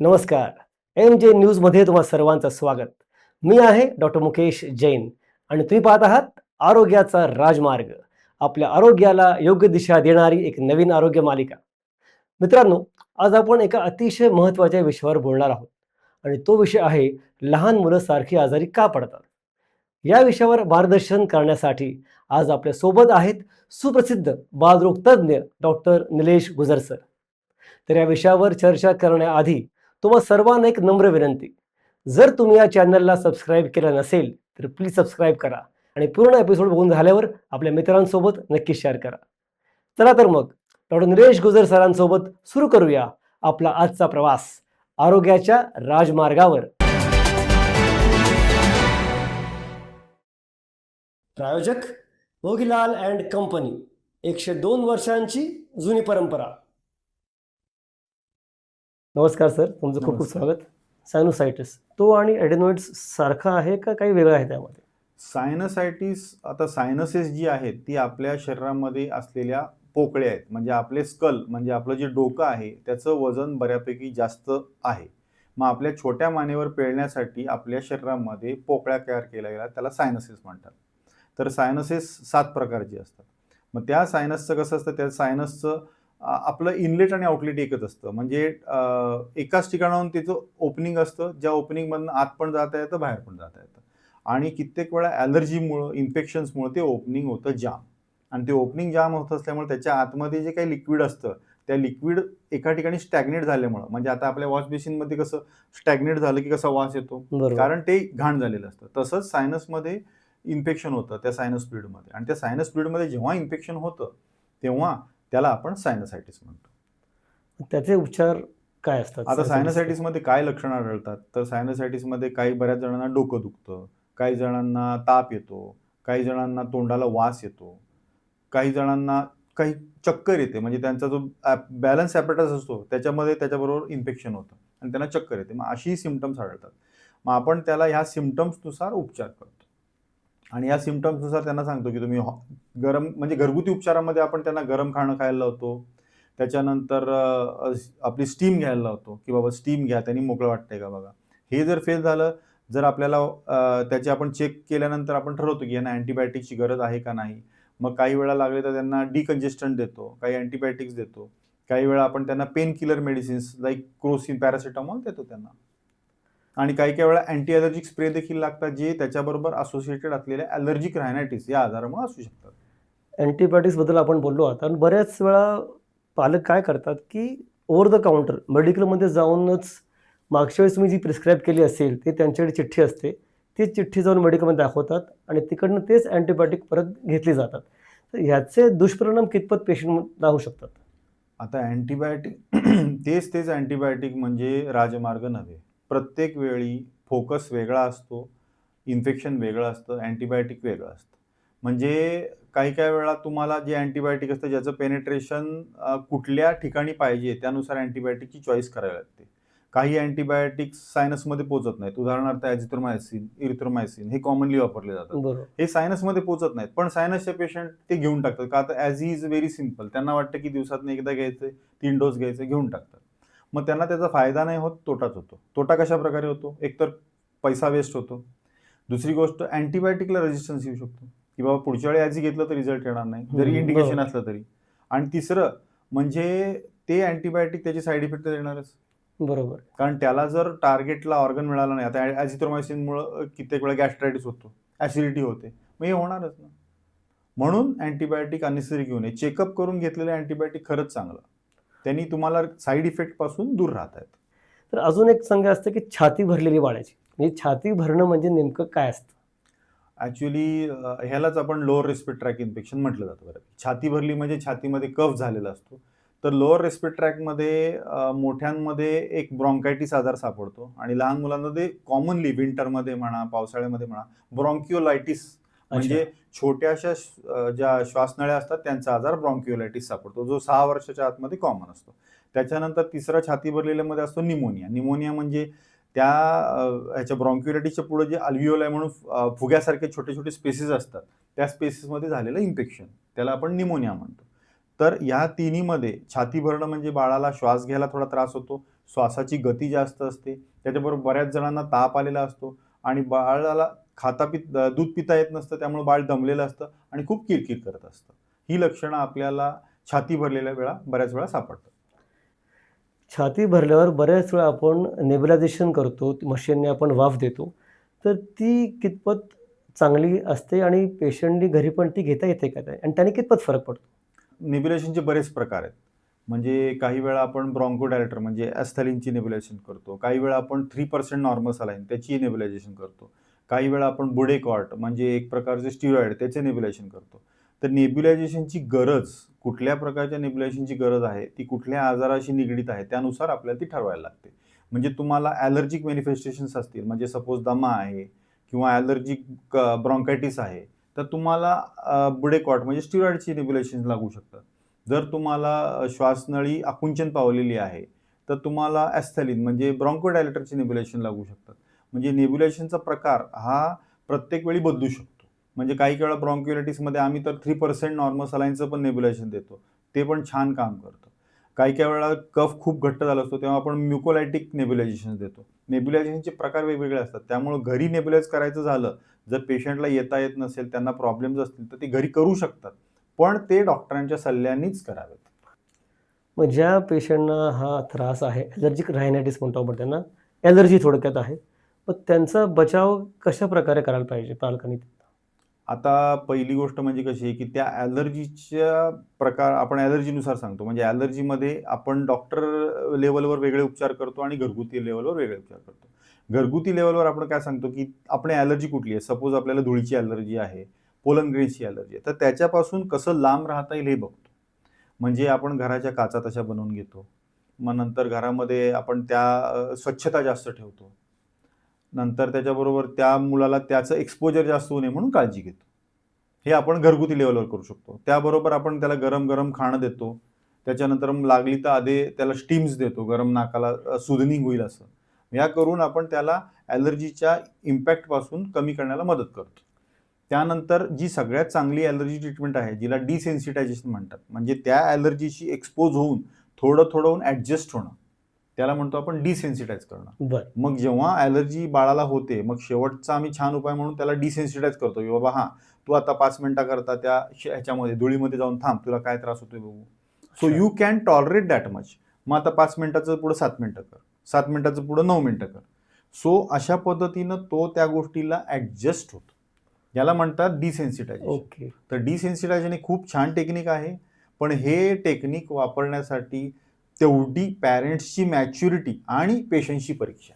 नमस्कार. एम जे न्यूजमध्ये तुम्हा सर्वांचं स्वागत. मी आहे डॉक्टर मुकेश जैन आणि तुम्ही पाहत आहात आरोग्याचा राजमार्ग. आपल्या आरोग्याला योग्य दिशा देणारी एक नवीन आरोग्य मालिका. मित्रांनो आज आपण एका अतिशय महत्त्वाच्या विषयावर बोलणार आहोत आणि तो विषय आहे लहान मुलं सारखी आजारी का पडतात? या विषयावर मार्गदर्शन करण्यासाठी आज आपल्यासोबत आहेत सुप्रसिद्ध बालरोग तज्ज्ञ डॉक्टर निलेश गुजर सर. तर या विषयावर चर्चा करण्याआधी तुम्हा सर्वांना एक नम्र विनंती. जर तुम्ही या चॅनलला सबस्क्राईब केला नसेल तर प्लीज सबस्क्राईब करा आणि पूर्ण एपिसोड बघून झाल्यावर आपल्या मित्रांसोबत नक्की शेअर करा. चला तर मग डॉक्टर निलेश गुजर सरांसोबत सुरू करूया आपला आजचा प्रवास आरोग्याच्या राजमार्गावर. प्रायोजक मोगीलाल अँड कंपनी एकशे दोन वर्षांची जुनी परंपरा. नमस्कार सर तुमचं खूप खूप. स्वागत. सायनोसायटिस तो आणि ॲडेनोइड्स सारखा आहे का काही वेगळं आहे त्यामध्ये? सायनसायटिस आता सायनसेस जी आहेत ती आपल्या शरीरामध्ये असलेल्या पोकळ्या आहेत. म्हणजे आपले स्कल म्हणजे आपलं जे डोकं आहे त्याचं वजन बऱ्यापैकी जास्त आहे. मग आपल्या छोट्या मानेवर पेळण्यासाठी आपल्या शरीरामध्ये पोकळ्या तयार केल्या गेल्या त्याला सायनसेस म्हणतात. तर सायनसेस सात प्रकारची असतात. मग त्या सायनसचं कसं असतं? त्या सायनसचं आपलं इनलेट आणि आउटलेट एकच असतं. म्हणजे एकाच ठिकाणाहून तिचं ओपनिंग असतं. ज्या ओपनिंगमधनं आत पण जाता येतं बाहेर पण जाता येतं. आणि कित्येक वेळा ॲलर्जीमुळं इन्फेक्शन्समुळं ते ओपनिंग होतं जाम आणि ते ओपनिंग जाम होत असल्यामुळे त्याच्या आतमध्ये जे काही लिक्विड असतं त्या लिक्विड एका ठिकाणी स्टॅग्नेट झाल्यामुळं म्हणजे आता आपल्या वॉश बेसिनमध्ये कसं स्टॅग्नेट झालं की कसा वास येतो? कारण ते घाण झालेलं असतं. तसंच सायनसमध्ये इन्फेक्शन होतं त्या सायनस फ्लुइडमध्ये आणि त्या सायनस फ्लुइडमध्ये जेव्हा इन्फेक्शन होतं तेव्हा त्याला आपण सायनसायटिस म्हणतो. त्याचे उपचार काय असतात? आता सायनसायटिसमध्ये काय लक्षणं आढळतात? तर सायनसायटिसमध्ये काही बऱ्याच जणांना डोकं दुखतं काही जणांना ताप येतो काही जणांना तोंडाला वास येतो काही जणांना काही चक्कर येते. म्हणजे त्यांचा जो बॅलन्स ॲपरेटस असतो त्याच्यामध्ये त्याच्याबरोबर इन्फेक्शन होतं आणि त्यांना चक्कर येते. मग अशी सिमटम्स आढळतात. मग आपण त्याला ह्या सिमटम्सनुसार उपचार करतो. आणि या सिमटम्सनुसार त्यांना सांगतो की तुम्ही हॉ- गरम म्हणजे घरगुती उपचारामध्ये आपण त्यांना गरम खाणं खायला लावतो. त्याच्यानंतर आपली स्टीम घ्यायला लावतो की बाबा स्टीम घ्या त्यांनी मोकळं वाटतंय का बघा. हे जर फेल झालं जर आपल्याला त्याचे आपण चेक केल्यानंतर आपण ठरवतो की यांना अँटीबायोटिकची गरज आहे का नाही. मग काही वेळा लागले तर त्यांना डिकंजेस्टंट देतो काही अँटीबायोटिक्स देतो. काही वेळा आपण त्यांना pain killer medicines like Crocin paracetamol देतो त्यांना. आणि काही काही वेळा अँटी ॲलर्जिक स्प्रे देखील लागतात जे त्याच्याबरोबर असोसिएटेड असलेल्या ॲलर्जिक रायनायटिस या आजारामुळे असू शकतात. अँटीबायोटिक्सबद्दल आपण बोललो आहोत आणि बऱ्याच वेळा पालक काय करतात की ओव्हर द काउंटर मेडिकलमध्ये जाऊनच मागच्या वेळेस तुम्ही जी प्रिस्क्राईब केली असेल ते त्यांच्याकडे चिठ्ठी असते. ती चिठ्ठी जाऊन मेडिकलमध्ये दाखवतात आणि तिकडनं तेच अँटीबायोटिक परत घेतली जातात. तर ह्याचे दुष्परिणाम कितपत पेशंट होऊ शकतात? आता अँटीबायोटिक तेच तेच अँटीबायोटिक म्हणजे राजमार्ग नव्हे. प्रत्येक वेळी फोकस वेगळा असतो इन्फेक्शन वेगळं असतं अँटीबायोटिक वेगळं असतं. म्हणजे काही काही वेळा तुम्हाला जे अँटीबायोटिक असतं ज्याचं पेनेट्रेशन कुठल्या ठिकाणी पाहिजे त्यानुसार अँटीबायोटिकची चॉईस करावी लागते. काही अँटीबायोटिक सायनसमध्ये पोचत नाहीत. उदाहरणार्थ ॲझिथ्रोमायसिन इरिथ्रोमायसिन हे कॉमनली वापरले जातात. हे सायनसमध्ये पोचत नाहीत. पण सायनसचे पेशंट ते घेऊन टाकतात. का आता ॲज इज व्हेरी सिंपल त्यांना वाटतं की दिवसातून एकदा घ्यायचं तीन डोस घ्यायचे घेऊन टाकतात. मग त्यांना त्याचा फायदा नाही होत तोटाच होतो. तोटा कशा प्रकारे होतो? एकतर पैसा वेस्ट होतो. दुसरी गोष्ट अँटीबायोटिकला रेजिस्टन्स येऊ शकतो. की बाबा पुढच्या वेळी ॲज घेतलं तर रिझल्ट येणार नाही. जरी इंडिकेशन. असलं तरी. आणि तिसरं म्हणजे ते अँटीबायोटिक त्याची साईड इफेक्ट तर येणारच. बरोबर. कारण त्याला जर टार्गेटला ऑर्गन मिळाला नाही आता ॲझिथ्रोमायसिनमुळं कित्येक वेळा गॅस्ट्रायटिस होतो. ॲसिडिटी होते. मग हे होणारच ना. म्हणून अँटीबायोटिक अननेसरी घेऊ नये चेकअप करून घेतलेलं अँटीबायोटिक खरंच चांगलं. त्यांनी तुम्हाला साईड इफेक्टपासून दूर राहत आहेत. तर अजून एक संख्या असते की छाती भरलेली बाळाची म्हणजे छाती भरणं म्हणजे नेमकं काय असतं? ॲक्च्युली ह्यालाच आपण लोअर रेस्पिरेट ट्रॅक इन्फेक्शन म्हटलं जातं बरं. छाती भरली म्हणजे छातीमध्ये कफ झालेला असतो. तर लोअर रेस्पिरेट ट्रॅकमध्ये मोठ्यांमध्ये एक ब्रॉन्कायटिस आजार सापडतो. आणि लहान मुलांमध्ये कॉमनली विंटरमध्ये म्हणा पावसाळ्यामध्ये म्हणा ब्रॉन्किओलायटिस म्हणजे छोट्याशा ज्या श्वासनळ्या असतात त्यांचा आजार ब्रॉन्किओलायटिस सापडतो जो सहा वर्षाच्या आतमध्ये कॉमन असतो. त्याच्यानंतर तिसरा छाती भरलेल्यामध्ये असतो निमोनिया. निमोनिया म्हणजे त्या ह्याच्या ब्रॉन्क्युलायटिसच्या पुढे जे अल्व्हिओल आहे म्हणून फुग्यासारखे छोटे छोटे स्पेसेस असतात त्या स्पेसेसमध्ये झालेलं इन्फेक्शन त्याला आपण निमोनिया म्हणतो. तर या तिन्हीमध्ये छाती भरणं म्हणजे बाळाला श्वास घ्यायला थोडा त्रास होतो श्वासाची गती जास्त असते त्याच्याबरोबर बऱ्याच जणांना ताप आलेला असतो आणि बाळाला खाता पित दूध पिता येत नसतं त्यामुळे बाळ दमलेलं असतं आणि खूप किरकिर करत असतं. ही लक्षणं आपल्याला छाती भरलेल्या वेळा बऱ्याच वेळा सापडतात. छाती भरल्यावर बऱ्याच वेळा आपण नेबुलायझेशन करतो मशीनने आपण वाफ देतो तर ती कितपत चांगली असते आणि पेशंटनी घरी पण ती घेता येते का? आणि त्याने कितपत फरक पडतो? नेब्युलेशनचे बरेच प्रकार आहेत. म्हणजे काही वेळा आपण ब्रॉन्कोडायलेटर म्हणजे ॲस्थॅलिनची नेब्युलेशन करतो. काही वेळा आपण थ्री पर्सेंट नॉर्मल सलाईन त्याची नेब्युलायझेशन करतो. काही वेळा आपण बुडेकॉट म्हणजे एक प्रकारचे स्टिरॉइड त्याचे नेब्युलायझेशन करतो. तर नेब्युलायझेशनची गरज कुठल्या प्रकारच्या नेब्युलायझेशनची गरज आहे ती कुठल्या आजाराशी निगडीत आहे त्यानुसार आपल्याला ती ठरवायला लागते. म्हणजे तुम्हाला ॲलर्जिक मॅनिफेस्टेशन्स असतील म्हणजे सपोज दमा आहे किंवा ॲलर्जिक ब्रॉन्कायटिस आहे तर तुम्हाला बुडेकॉट म्हणजे स्टिरॉइडची नेब्युलेशन लागू शकतात जर तुम्हाला श्वासनळी आकुंचन पावलेली आहे तर तुम्हाला ॲस्थॅलिन म्हणजे ब्रॉन्कोडायलेटरची नेब्युलेशन लागू शकतात म्हणजे नेब्युलेशनचा प्रकार हा प्रत्येक वेळी बदलू शकतो. म्हणजे काही वेळा ब्रॉन्क्युलायटिसमध्ये आम्ही तर थ्री पर्सेंट नॉर्मल सलाईनचं पण नेब्युलेशन देतो. ते पण छान काम करतं. काही काही वेळा कफ खूप घट्ट झाला असतो तेव्हा आपण म्युकोलायटिक नेब्युलायझेशन देतो. नेब्युलायझेशनचे प्रकार वेगवेगळे असतात. त्यामुळे घरी नेब्युलाइज करायचं झालं जर पेशंटला येता येत नसेल त्यांना प्रॉब्लेम्स असतील तर ते घरी करू शकतात. पण ते डॉक्टरांच्या सल्ल्यानेच करावेत. मग ज्या पेशंटना हा त्रास आहे ॲलर्जिक रायनायटिस म्हणतो आपण त्यांना ॲलर्जी थोडक्यात आहे मग त्यांचा बचाव कशा प्रकारे करायला पाहिजे पालकांनी? आता पहिली गोष्ट म्हणजे कशी आहे की त्या ॲलर्जीच्या प्रकार आपण ॲलर्जीनुसार सांगतो. म्हणजे ॲलर्जीमध्ये आपण डॉक्टर लेवलवर वेगळे उपचार करतो आणि घरगुती लेवलवर वेगळे उपचार करतो. घरगुती लेवलवर आपण काय सांगतो की आपण ॲलर्जी कुठली आहे? सपोज आपल्याला धुळीची ॲलर्जी आहे पोलन ग्रेनची ॲलर्जी आहे. तर त्याच्यापासून कसं लांब राहता येईल हे बघतो. म्हणजे आपण घराच्या काचा तशा बनवून घेतो. मग नंतर घरामध्ये आपण त्या स्वच्छता जास्त ठेवतो. नंतर त्याच्याबरोबर त्या मुलाला त्याचं एक्सपोजर जास्त होऊ नये म्हणून काळजी घेतो. हे आपण घरगुती लेवलवर करू शकतो. त्याबरोबर आपण त्याला गरम गरम खाणं देतो. त्याच्यानंतर मग लागली तर आधी त्याला स्टीम्स देतो. गरम नाकाला सुदनिंग होईल असं. या करून आपण त्याला ॲलर्जीच्या इम्पॅक्टपासून कमी करण्याला मदत करतो. त्यानंतर जी सगळ्यात चांगली ॲलर्जी ट्रीटमेंट आहे जिला डिसेन्सिटायझेशन म्हणतात. म्हणजे त्या ॲलर्जीशी एक्सपोज होऊन थोडं थोडं होऊन ॲडजस्ट होणं. त्याला म्हणतो आपण डिसेन्सिटाईज करणं. बरं. मग जेव्हा ॲलर्जी बाळाला होते मग शेवटचा आम्ही छान उपाय म्हणून त्याला डिसेन्सिटाईज करतो की बाबा हां तू आता पाच मिनिटाकरता त्या ह्याच्यामध्ये धुळीमध्ये जाऊन थांब तुला काय त्रास होतोय बघू. So. You can tolerate that much मग आता पाच मिनिटाचं पुढं सात मिनिटं कर. सात मिनिटाचं पुढं नऊ मिनिटं कर. सो अशा पद्धतीनं तो त्या गोष्टीला ॲडजस्ट होतो. याला म्हणतात डिसेन्सिटायझेशन ओके. तर डिसेन्सिटायझेशन हे खूप छान टेक्निक आहे. पण हे टेक्निक वापरण्यासाठी तेवढी पॅरेंट्सची मॅच्युरिटी आणि पेशन्सची परीक्षा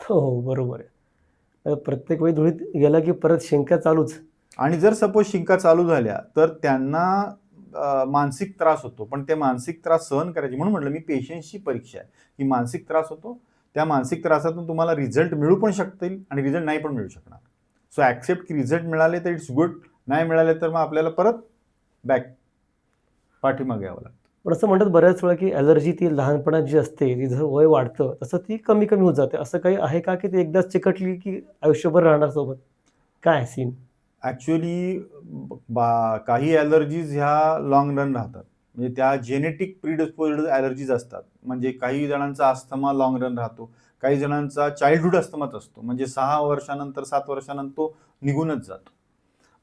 हो हो बरोबर आहे. प्रत्येक वेळी धुळीत गेला की परत शिंका चालूच. आणि जर सपोज शिंका चालू झाल्या तर त्यांना मानसिक त्रास होतो. पण ते मानसिक त्रास सहन करायचे. म्हणून म्हटलं मी पेशन्सची परीक्षा आहे. की मानसिक त्रास होतो. त्या मानसिक त्रासातून तुम्हाला रिझल्ट मिळू पण शकतील आणि रिझल्ट नाही पण मिळू शकणार. सो ॲक्सेप्ट की रिझल्ट मिळाले तर इट्स गुड. नाही मिळाले तर मग आपल्याला परत बॅक पाठीमागे यावं लागतं. पण असं म्हणतात बऱ्याच वेळा की ॲलर्जी ती लहानपणात जी असते ती जसं वय वाढतं तसं ती कमी कमी होत जाते. असं काही आहे का की ती एकदाच चिकटली की आयुष्यभर राहणार सोबत? काय सीन ॲक्च्युली बा काही ॲलर्जीज ह्या लॉंग रन राहतात. म्हणजे त्या जेनेटिक प्रिडिस्पोज ॲलर्जीज असतात. म्हणजे काही जणांचा अस्थमा लॉंग रन राहतो. काही जणांचा चाइल्डहुड अस्थमाच असतो. म्हणजे सहा वर्षानंतर सात वर्षानंतर तो निघूनच जातो.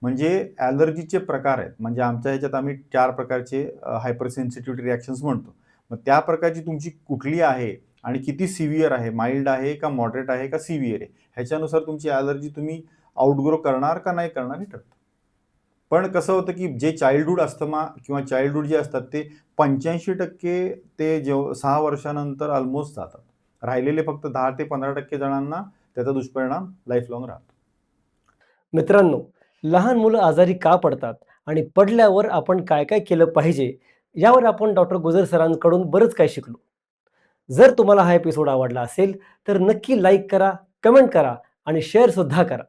म्हणजे ॲलर्जीचे प्रकार आहेत. म्हणजे आमच्या ह्याच्यात आम्ही चार प्रकारचे हायपर सेन्सिटिव्हिटी रिॲक्शन्स म्हणतो. मग त्या प्रकारची तुमची कुठली आहे आणि किती सिव्हिअर आहे? माइल्ड आहे का मॉडरेट आहे का सिव्हिअर आहे? ह्याच्यानुसार तुमची ॲलर्जी तुम्ही आउटग्रो करणार का नाही करणार हे ठरतं. पण कसं होतं की जे चाइल्डहुड अस्थमा किंवा चाइल्डहुड जे असतात ते पंच्याऐंशी टक्के ते जेव सहा वर्षानंतर ऑलमोस्ट जातात. राहिलेले फक्त दहा ते पंधरा टक्के जणांना त्याचा दुष्परिणाम लाईफ लॉंग राहतो. मित्रांनो लहान मुलं आजारी का पडतात आणि पडल्यावर आपण काय काय केलं पाहिजे यावर आपण डॉक्टर गुजर सरांकडून बरंच काही शिकलो. जर तुम्हाला हा एपिसोड आवडला असेल तर नक्की लाईक करा कमेंट करा आणि शेअरसुद्धा करा.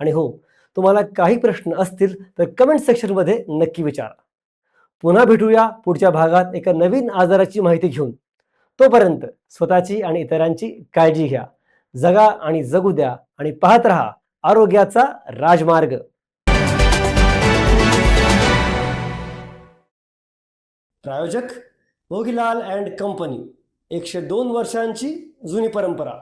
आणि हो तुम्हाला काही प्रश्न असतील तर कमेंट सेक्शनमध्ये नक्की विचारा. पुन्हा भेटूया पुढच्या भागात एका नवीन आजाराची माहिती घेऊन. तोपर्यंत स्वतःची आणि इतरांची काळजी घ्या. जगा आणि जगू द्या आणि पाहत रहा आरोग्याचा राजमार्ग. प्रायोजक मोगीलाल अँड कंपनी एकशे दोन वर्षांची जुनी परंपरा.